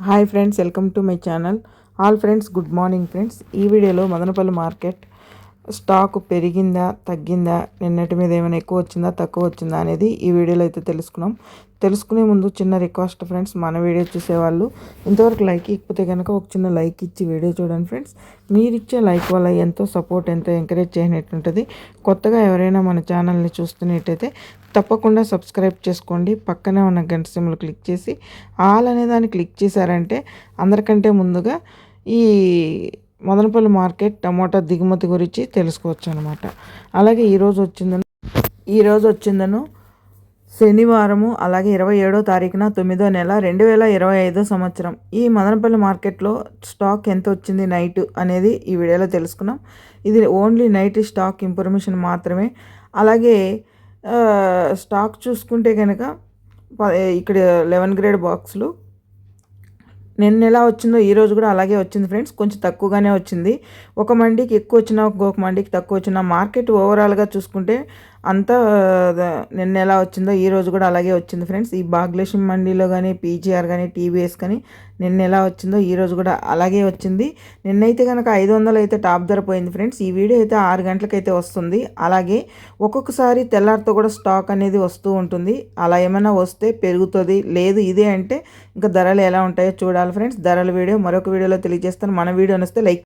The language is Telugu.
Hi friends welcome to my channel all friends good morning friends ఈ వీడియోలో మదనపల్లి మార్కెట్ స్టాక్ పెరిగిందా తగ్గిందా నిన్నటి మీద ఏమైనా ఎక్కువ వచ్చిందా తక్కువ వచ్చిందా అనేది ఈ వీడియోలో అయితే తెలుసుకున్నాం. తెలుసుకునే ముందు చిన్న రిక్వెస్ట్ ఫ్రెండ్స్ మన వీడియో చూసేవాళ్ళు ఇంతవరకు లైక్ ఇకపోతే కనుక ఒక చిన్న లైక్ ఇచ్చి వీడియో చూడండి ఫ్రెండ్స్. మీరు ఇచ్చే లైక్ వల్ల ఎంతో సపోర్ట్ ఎంతో ఎంకరేజ్ చేయనట్టుంటుంది కొత్తగా ఎవరైనా మన ఛానల్ని చూస్తున్నట్టయితే తప్పకుండా సబ్స్క్రైబ్ చేసుకోండి. పక్కనే ఉన్న గంట సిమ్లు క్లిక్ చేసి ఆల్ అనే దాన్ని క్లిక్ చేశారంటే అందరికంటే ముందుగా ఈ మదనపల్లి మార్కెట్ టమోటా దిగుమతి గురించి తెలుసుకోవచ్చు అనమాట అలాగే ఈరోజు వచ్చిందను ఈరోజు వచ్చిందను శనివారము అలాగే ఇరవై ఏడో తారీఖున తొమ్మిదో నెల రెండు వేల ఇరవై ఐదో సంవత్సరం. ఈ మదనపల్లి మార్కెట్లో స్టాక్ ఎంత వచ్చింది నైట్ అనేది ఈ వీడియోలో తెలుసుకున్నాం. ఇది ఓన్లీ నైట్ స్టాక్ ఇన్ఫర్మేషన్ మాత్రమే. అలాగే స్టాక్ చూసుకుంటే కనుక ఇక్కడ లెవెన్ గ్రేడ్ బాక్సులు నిన్న ఎలా వచ్చిందో ఈ రోజు కూడా అలాగే వచ్చింది ఫ్రెండ్స్. కొంచెం తక్కువగానే వచ్చింది. ఒక మండికి ఎక్కువ వచ్చినా ఒక మండికి తక్కువ వచ్చినా మార్కెట్ ఓవరాల్గా చూసుకుంటే అంతా నిన్న ఎలా వచ్చిందో ఈ రోజు కూడా అలాగే వచ్చింది ఫ్రెండ్స్. ఈ బాగ్లేశం మండీలో కానీ పీజీఆర్ కానీ టీవీఎస్ కానీ నిన్న ఎలా వచ్చిందో ఈ రోజు కూడా అలాగే వచ్చింది. నిన్నైతే కనుక ఐదు వందలు అయితే టాప్ ధర పోయింది ఫ్రెండ్స్. ఈ వీడియో అయితే ఆరు గంటలకైతే వస్తుంది. అలాగే ఒక్కొక్కసారి తెల్లారితో కూడా స్టాక్ అనేది వస్తూ ఉంటుంది. అలా ఏమైనా వస్తే పెరుగుతుంది. లేదు ఇదే అంటే ఇంకా ధరలు ఎలా ఉంటాయో చూడాలి ఫ్రెండ్స్. ధరల వీడియో మరొక వీడియోలో తెలియజేస్తాను. మన వీడియో వస్తే లైక్